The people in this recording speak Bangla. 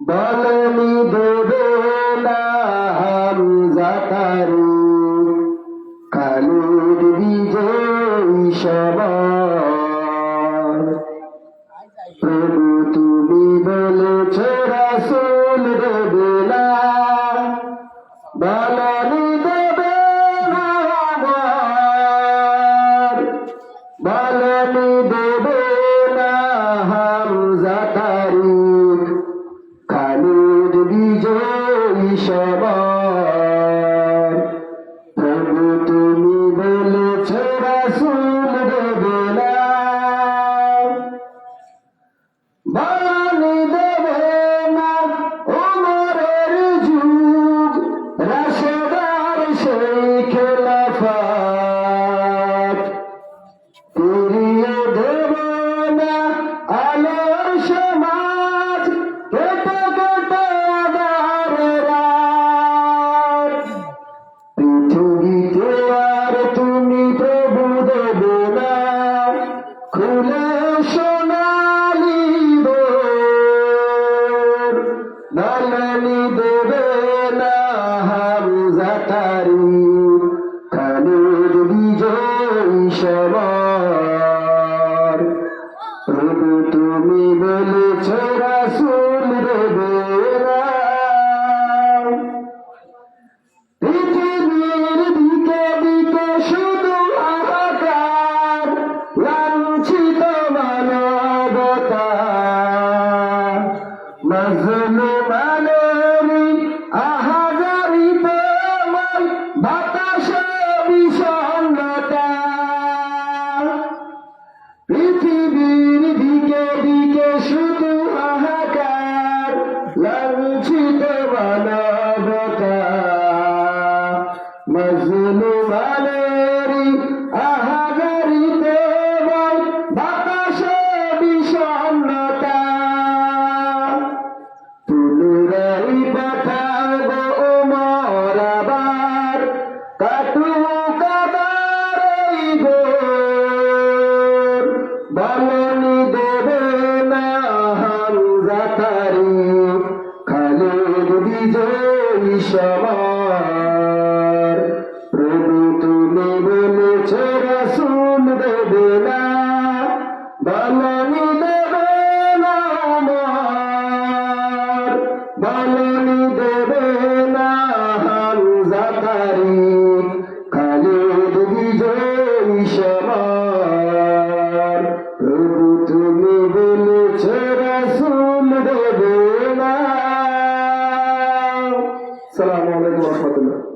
বলনি দেবে না হামজা কারু কালুর বিজয় সবাই আমার প্রভু তুমি বলেছ রাসুল দেবে বানি দেবে না পারি লাঞ্ছিত মানবতা মজলু মানেরি আহাগারিতে বাতাসে বিষণ্ণতা। তুলুরাই পাঠাব মরাবার কাটু কাবার গো বিজয়ী সবার প্রভু তুমি বলেছ সালামালাইকুম রহমতুল্লাহ।